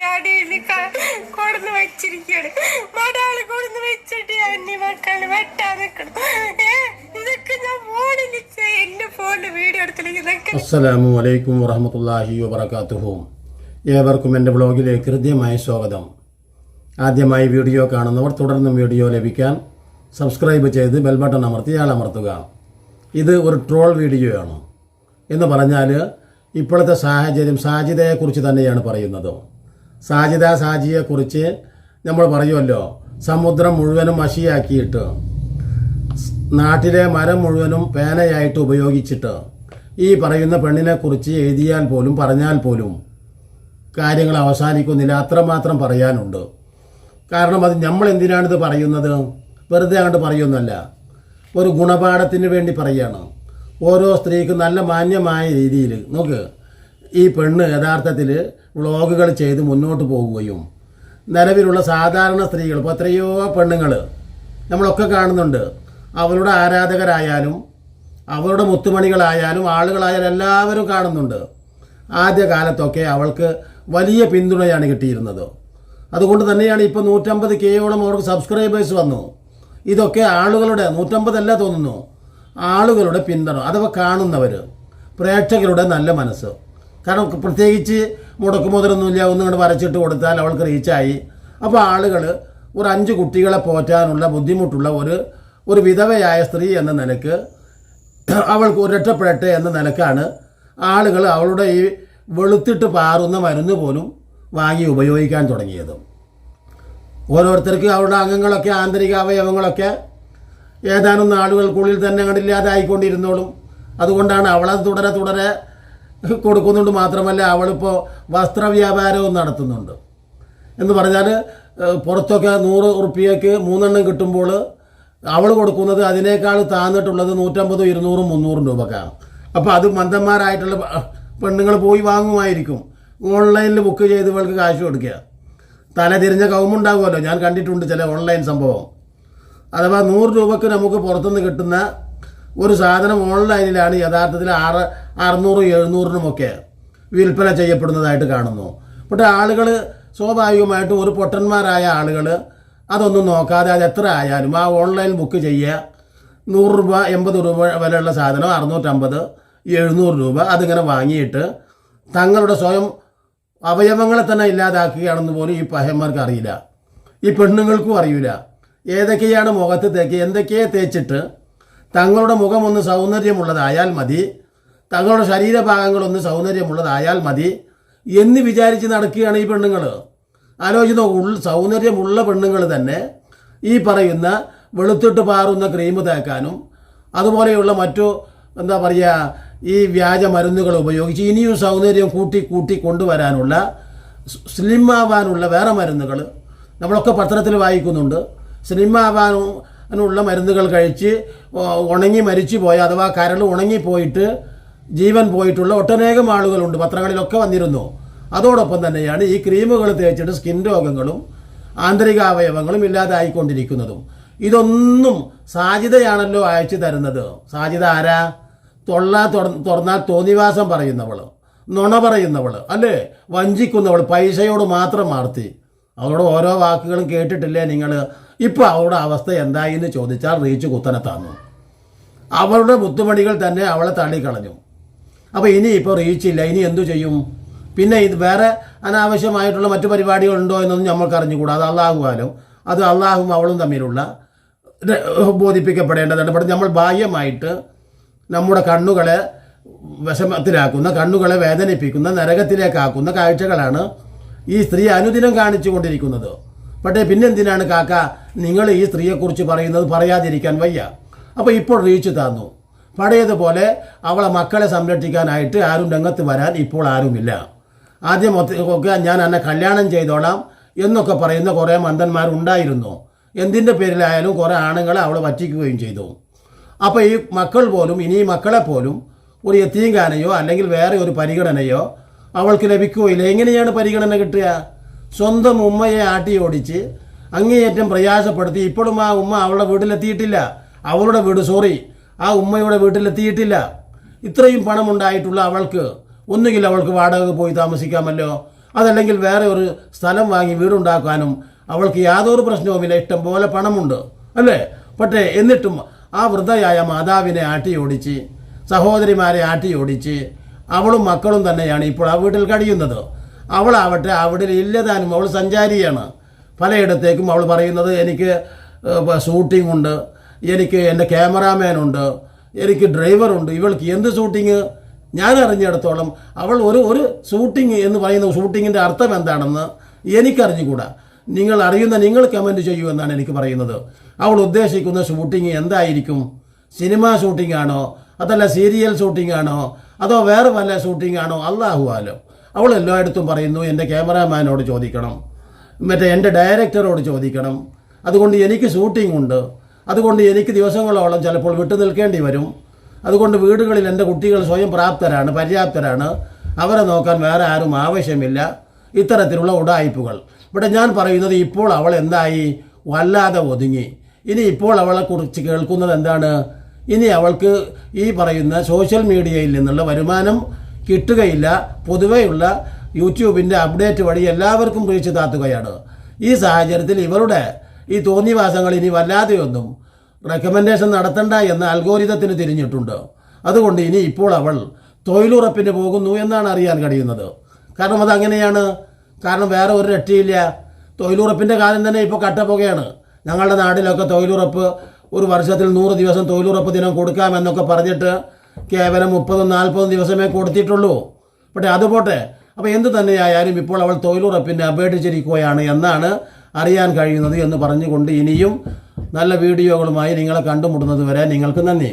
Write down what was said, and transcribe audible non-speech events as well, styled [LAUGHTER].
അടിയിൽ കൊടുന്ന് വെച്ചിരിക്കുകയാണ്. മടാൾ കൊടുന്ന് വെച്ചിട്ട് അന്യ മക്കൾ വെട്ടാൻ നിക്കണം ഇതൊക്കെ ഞാൻ ഫോണിൽ എന്റെ ഫോണിൽ വീഡിയോ എടുത്തില്ലെങ്കിൽ അസ്സലാമു അലൈക്കും വറഹമത്തല്ലാഹി വബർക്കാത്തുഹും ഏവർക്കും എന്റെ ബ്ലോഗിലേക്ക് ഹൃദ്യമായ സ്വാഗതം. ആദ്യമായി വീഡിയോ കാണുന്നവർ തുടർന്നും വീഡിയോ ലഭിക്കാൻ സബ്സ്ക്രൈബ് ചെയ്ത് ബെൽബട്ടൺ അമർത്തി അമർത്തുക ഇത് ഒരു ട്രോൾ വീഡിയോയാണ്. എന്ന് പറഞ്ഞാൽ ഇപ്പോഴത്തെ സാഹചര്യം സാഹചര്യത്തെക്കുറിച്ച് തന്നെയാണ് പറയുന്നത്. സാജിത സാജിയെക്കുറിച്ച് നമ്മൾ പറയുമല്ലോ. സമുദ്രം മുഴുവനും മഷിയാക്കിയിട്ട് നാട്ടിലെ മരം മുഴുവനും പേനയായിട്ട് ഉപയോഗിച്ചിട്ട് ഈ പറയുന്ന പെണ്ണിനെക്കുറിച്ച് എഴുതിയാൽ പോലും പറഞ്ഞാൽ പോലും കാര്യങ്ങൾ അവസാനിക്കുന്നില്ല. അത്രമാത്രം പറയാനുണ്ട്. കാരണം അത് നമ്മൾ എന്തിനാണിത് പറയുന്നത്? വെറുതെ അങ്ങോട്ട് പറയുന്നല്ല ഒരു ഗുണപാഠത്തിന് വേണ്ടി പറയുകയാണ് ഓരോ സ്ത്രീക്കും നല്ല മാന്യമായ രീതിയിൽ നോക്ക് ഈ പെണ്ണ് യഥാർത്ഥത്തിൽ വ്ളോഗുകൾ ചെയ്ത് മുന്നോട്ട് പോകുകയും നിലവിലുള്ള സാധാരണ സ്ത്രീകൾ ഇപ്പോൾ എത്രയോ പെണ്ണുങ്ങൾ നമ്മളൊക്കെ കാണുന്നുണ്ട്. അവരുടെ ആരാധകരായാലും അവരുടെ മുത്തുമണികളായാലും ആളുകളായാലും എല്ലാവരും കാണുന്നുണ്ട്. ആദ്യ കാലത്തൊക്കെ അവൾക്ക് വലിയ പിന്തുണയാണ് കിട്ടിയിരുന്നത്. അതുകൊണ്ട് തന്നെയാണ് ഇപ്പോൾ നൂറ്റമ്പത് കെയോളം അവർക്ക് സബ്സ്ക്രൈബേഴ്സ് വന്നു. ഇതൊക്കെ ആളുകളുടെ നൂറ്റമ്പതല്ല തോന്നുന്നു ആളുകളുടെ പിന്തുണ അഥവാ കാണുന്നവർ പ്രേക്ഷകരുടെ നല്ല മനസ്സ്. കാരണം പ്രത്യേകിച്ച് മുടക്ക് മുതലൊന്നുമില്ല ഒന്നും ഇങ്ങോട്ട് വരച്ചിട്ട് കൊടുത്താൽ അവൾക്ക് റീച്ചായി. അപ്പോൾ ആളുകൾ ഒരു അഞ്ച് കുട്ടികളെ പോറ്റാനുള്ള ബുദ്ധിമുട്ടുള്ള ഒരു ഒരു വിധവയായ സ്ത്രീ എന്ന നിലയ്ക്ക് [CLEARS THROAT] അവൾക്ക് ഒരൊറ്റപ്പെടട്ടെ എന്ന നിലക്കാണ് ആളുകൾ അവളുടെ ഈ വെളുത്തിട്ട് പാറുന്ന മരുന്ന് പോലും വാങ്ങി ഉപയോഗിക്കാൻ തുടങ്ങിയത്. ഓരോരുത്തർക്ക് അവരുടെ അംഗങ്ങളൊക്കെ ആന്തരിക അവയവങ്ങളൊക്കെ ഏതാനും നാളുകൾക്കുള്ളിൽ തന്നെ കണ്ടില്ലാതായിക്കൊണ്ടിരുന്നോളും അതുകൊണ്ടാണ് അവളത് തുടരെ തുടരെ കൊടുക്കുന്നുണ്ട് മാത്രമല്ല അവളിപ്പോൾ വസ്ത്രവ്യാപാരവും നടത്തുന്നുണ്ട്. എന്ന് പറഞ്ഞാൽ പുറത്തൊക്കെ നൂറ് ഉറുപ്പ്യക്ക് മൂന്നെണ്ണം കിട്ടുമ്പോൾ അവൾ കൊടുക്കുന്നത് അതിനേക്കാൾ താന്നിട്ടുള്ളത് നൂറ്റമ്പതും ഇരുന്നൂറും മുന്നൂറും രൂപക്കാണ്. അപ്പോൾ അത് മന്ദന്മാരായിട്ടുള്ള പെണ്ണുങ്ങൾ പോയി വാങ്ങുമായിരിക്കും. ഓൺലൈനിൽ ബുക്ക് ചെയ്ത് ഇവൾക്ക് കാശ് കൊടുക്കുക. തല തിരിഞ്ഞ കൗമുണ്ടാകുമല്ലോ ഞാൻ കണ്ടിട്ടുണ്ട് ചില ഓൺലൈൻ സംഭവം. അഥവാ നൂറ് രൂപക്ക് നമുക്ക് പുറത്തുനിന്ന് കിട്ടുന്ന ഒരു സാധനം ഓൺലൈനിലാണ് യഥാർത്ഥത്തിൽ ആറ് അറുന്നൂറും എഴുന്നൂറിനുമൊക്കെ വിൽപ്പന ചെയ്യപ്പെടുന്നതായിട്ട് കാണുന്നു. പക്ഷെ ആളുകൾ സ്വാഭാവികമായിട്ടും ഒരു പൊട്ടന്മാരായ ആളുകൾ അതൊന്നും നോക്കാതെ അത് എത്ര ആയാലും ആ ഓൺലൈൻ ബുക്ക് ചെയ്യുക. നൂറ് രൂപ എൺപത് രൂപ വിലയുള്ള സാധനം അറുന്നൂറ്റമ്പത് എഴുന്നൂറ് രൂപ അതിങ്ങനെ വാങ്ങിയിട്ട് തങ്ങളുടെ സ്വയം അവയവങ്ങളെ തന്നെ ഇല്ലാതാക്കുകയാണെന്ന് പോലും ഈ പഹ്യന്മാർക്ക് അറിയില്ല. ഈ പെണ്ണുങ്ങൾക്കും അറിയില്ല. ഏതൊക്കെയാണ് മുഖത്ത് തേക്ക് എന്തൊക്കെയാണ് തേച്ചിട്ട് തങ്ങളുടെ മുഖം ഒന്ന് സൗന്ദര്യമുള്ളതായാൽ മതി. തങ്ങളുടെ ശരീരഭാഗങ്ങളൊന്ന് സൗന്ദര്യമുള്ളതായാൽ മതി എന്ന് വിചാരിച്ച് നടക്കുകയാണ് ഈ പെണ്ണുങ്ങൾ ആലോചിച്ച് ഉള്ള സൗന്ദര്യമുള്ള പെണ്ണുങ്ങൾ തന്നെ ഈ പറയുന്ന വെളുത്തിട്ട് പാറുന്ന ക്രീം തേക്കാനും അതുപോലെയുള്ള മറ്റു എന്താ പറയുക ഈ വ്യാജ മരുന്നുകൾ ഉപയോഗിച്ച് ഇനിയും സൗന്ദര്യം കൂട്ടി കൂട്ടി കൊണ്ടുവരാനുള്ള സ്ലിം ആവാനുള്ള വേറെ മരുന്നുകൾ നമ്മളൊക്കെ പത്രത്തിൽ വായിക്കുന്നുണ്ട്. സ്ലിം ആവാനുള്ള മരുന്നുകൾ കഴിച്ച് ഉണങ്ങി മരിച്ചു പോയ അഥവാ കരൾ ഉണങ്ങിപ്പോയിട്ട് ജീവൻ പോയിട്ടുള്ള ഒട്ടനേകം ആളുകളുണ്ട്. പത്രങ്ങളിലൊക്കെ വന്നിരുന്നു. അതോടൊപ്പം തന്നെയാണ് ഈ ക്രീമുകൾ തേച്ചിട്ട് സ്കിൻ രോഗങ്ങളും ആന്തരിക അവയവങ്ങളും ഇല്ലാതായിക്കൊണ്ടിരിക്കുന്നതും. ഇതൊന്നും സാധ്യതയാണല്ലോ അയച്ചു തരുന്നത്. സാജിത ആരാ? തൊള്ള തുറ- തുറന്നാൽ തോന്നിവാസം പറയുന്നവൾ നുണ പറയുന്നവൾ അല്ലേ? വഞ്ചിക്കുന്നവൾ പൈസയോട് മാത്രം മാർത്തി അവളോട് ഓരോ വാക്കുകളും കേട്ടിട്ടില്ലേ നിങ്ങൾ ഇപ്പോൾ അവളുടെ അവസ്ഥ എന്തായി എന്ന് ചോദിച്ചാൽ റീച്ച് കുത്തനെ താന്നു. അവളുടെ മുത്തുമണികൾ തന്നെ അവളെ തള്ളിക്കളഞ്ഞു. അപ്പോൾ ഇനി ഇപ്പോൾ റീച്ചില്ല ഇനി എന്തു ചെയ്യും? പിന്നെ ഇത് വേറെ അനാവശ്യമായിട്ടുള്ള മറ്റു പരിപാടികളുണ്ടോ എന്നൊന്നും നമ്മൾക്ക് അറിഞ്ഞുകൂടാ. അത് അള്ളാഹുവാലും അത് അള്ളാഹും അവളും തമ്മിലുള്ള ബോധിപ്പിക്കപ്പെടേണ്ടതാണ് പക്ഷേ നമ്മൾ ബാഹ്യമായിട്ട് നമ്മുടെ കണ്ണുകളെ വിഷമത്തിലാക്കുന്ന കണ്ണുകളെ വേദനിപ്പിക്കുന്ന നരകത്തിലേക്കാക്കുന്ന കാഴ്ചകളാണ് ഈ സ്ത്രീ അനുദിനം കാണിച്ചു കൊണ്ടിരിക്കുന്നത് പക്ഷേ പിന്നെന്തിനാണ് കാക്ക? നിങ്ങൾ ഈ സ്ത്രീയെക്കുറിച്ച് പറയുന്നത് പറയാതിരിക്കാൻ വയ്യ. അപ്പോൾ ഇപ്പോൾ റീച്ച് തന്നു. പഴയതുപോലെ അവളെ മക്കളെ സംരക്ഷിക്കാനായിട്ട് ആരും രംഗത്ത് വരാൻ ഇപ്പോൾ ആരുമില്ല. ആദ്യം ഒക്കെ ഞാൻ എന്നെ കല്യാണം ചെയ്തോളാം എന്നൊക്കെ പറയുന്ന കുറേ മന്ദന്മാരുണ്ടായിരുന്നു എന്തിന്റെ പേരിലായാലും കുറേ ആണുങ്ങളെ അവൾ പറ്റിക്കുകയും ചെയ്തു. അപ്പോൾ ഈ മക്കൾ പോലും ഇനി മക്കളെ പോലും ഒരു എത്തീങ്കാനയോ അല്ലെങ്കിൽ വേറെ ഒരു പരിഗണനയോ അവൾക്ക് ലഭിക്കുകയില്ല. എങ്ങനെയാണ് പരിഗണന കിട്ടുക? സ്വന്തം ഉമ്മയെ ആട്ടി ഓടിച്ച് അങ്ങേയറ്റം പ്രയാസപ്പെടുത്തി. ഇപ്പോഴും ആ ഉമ്മ അവളുടെ വീട്ടിലെത്തിയിട്ടില്ല. അവളുടെ വീട് സോറി ആ ഉമ്മയുടെ വീട്ടിലെത്തിയിട്ടില്ല. ഇത്രയും പണം ഉണ്ടായിട്ടുള്ള അവൾക്ക് ഒന്നുകിൽ അവൾക്ക് വാടക പോയി താമസിക്കാമല്ലോ അതല്ലെങ്കിൽ വേറെ ഒരു സ്ഥലം വാങ്ങി വീടുണ്ടാക്കാനും അവൾക്ക് യാതൊരു പ്രശ്നവുമില്ല. ഇഷ്ടം പോലെ പണമുണ്ട് അല്ലേ? പക്ഷേ എന്നിട്ടും ആ വൃദ്ധയായ മാതാവിനെ ആട്ടിയോടിച്ച് സഹോദരിമാരെ ആട്ടിയോടിച്ച് അവളും മക്കളും തന്നെയാണ് ഇപ്പോൾ ആ വീട്ടിൽ കഴിയുന്നത്. അവളാവട്ടെ അവിടെ ഇല്ലതാനും അവൾ സഞ്ചാരിയാണ്. പലയിടത്തേക്കും അവൾ പറയുന്നത് എനിക്ക് ഷൂട്ടിംഗ് ഉണ്ട് എനിക്ക് എന്റെ ക്യാമറാമാനുണ്ട് എനിക്ക് ഡ്രൈവറുണ്ട് ഇവൾക്ക് എന്ത് ഷൂട്ടിങ് ഞാൻ അറിഞ്ഞിടത്തോളം അവൾ ഒരു ഒരു ഷൂട്ടിംഗ് എന്ന് പറയുന്ന ഷൂട്ടിങ്ങിന്റെ അർത്ഥം എന്താണെന്ന് എനിക്കറിഞ്ഞുകൂടാ. നിങ്ങൾ അറിയുന്ന നിങ്ങൾ കമന്റ് ചെയ്യൂ എന്നാണ് എനിക്ക് പറയുന്നത്. അവൾ ഉദ്ദേശിക്കുന്ന ഷൂട്ടിംഗ് എന്തായിരിക്കും? സിനിമ ഷൂട്ടിംഗ് ആണോ? അതല്ല സീരിയൽ ഷൂട്ടിംഗ് ആണോ? അതോ വേറെ വല്ല ഷൂട്ടിംഗ് ആണോ? അള്ളാഹു ആലോ. അവൾ എല്ലായിടത്തും പറയുന്നു എന്റെ ക്യാമറാമാനോട് ചോദിക്കണം. മറ്റേ എന്റെ ഡയറക്ടറോട് ചോദിക്കണം. അതുകൊണ്ട് എനിക്ക് ഷൂട്ടിംഗ് ഉണ്ട്. അതുകൊണ്ട് എനിക്ക് ദിവസങ്ങളോളം ചിലപ്പോൾ വിട്ടു നിൽക്കേണ്ടി വരും. അതുകൊണ്ട് വീടുകളിൽ എന്റെ കുട്ടികൾ സ്വയം പ്രാപ്തരാണ് പര്യാപ്തരാണ്. അവരെ നോക്കാൻ വേറെ ആരും ആവശ്യമില്ല. ഇത്തരത്തിലുള്ള ഉടായ്പകൾ. ഇവിടെ ഞാൻ പറയുന്നത് ഇപ്പോൾ അവൾ എന്തായി? വല്ലാതെ ഒതുങ്ങി. ഇനി ഇപ്പോൾ അവളെക്കുറിച്ച് കേൾക്കുന്നത് എന്താണ്? ഇനി അവൾക്ക് ഈ പറയുന്ന സോഷ്യൽ മീഡിയയിൽ നിന്നുള്ള വരുമാനം കിട്ടുകയില്ല. പൊതുവെയുള്ള യൂട്യൂബിന്റെ അപ്ഡേറ്റ് വഴി എല്ലാവർക്കും റീച്ച് താത്തുകയാണ്. ഈ സാഹചര്യത്തിൽ ഇവരുടെ ഈ തോന്നിവാസങ്ങൾ ഇനി വല്ലാതെയൊന്നും റെക്കമെൻഡേഷൻ നടത്തണ്ട എന്ന അൽഗോരിതത്തിന് തിരിഞ്ഞിട്ടുണ്ട്. അതുകൊണ്ട് ഇനി ഇപ്പോൾ അവൾ തൊഴിലുറപ്പിന് പോകുന്നു എന്നാണ് അറിയാൻ കഴിയുന്നത്. കാരണം അതങ്ങനെയാണ്. കാരണം വേറെ ഒരു രക്ഷയില്ല. തൊഴിലുറപ്പിന്റെ കാലം തന്നെ ഇപ്പോൾ കട്ടപ്പുകയാണ് ഞങ്ങളുടെ നാട്ടിലൊക്കെ തൊഴിലുറപ്പ് ഒരു വർഷത്തിൽ നൂറ് ദിവസം തൊഴിലുറപ്പ് ദിനം കൊടുക്കാമെന്നൊക്കെ പറഞ്ഞിട്ട് കേവലം മുപ്പതും നാൽപ്പതും ദിവസമേ കൊടുത്തിട്ടുള്ളൂ. പക്ഷേ അത് പോട്ടെ. അപ്പോൾ എന്ത് തന്നെയായാലും ഇപ്പോൾ അവൾ തൊഴിലുറപ്പിന്റെ അപേക്ഷിച്ചിരിക്കുകയാണ് എന്നാണ് അറിയാൻ കഴിയുന്നത് എന്ന് പറഞ്ഞുകൊണ്ട് ഇനിയും നല്ല വീഡിയോകളുമായി നിങ്ങളെ കണ്ടുമുട്ടുന്നത് വരെ നിങ്ങൾക്ക് നന്ദി.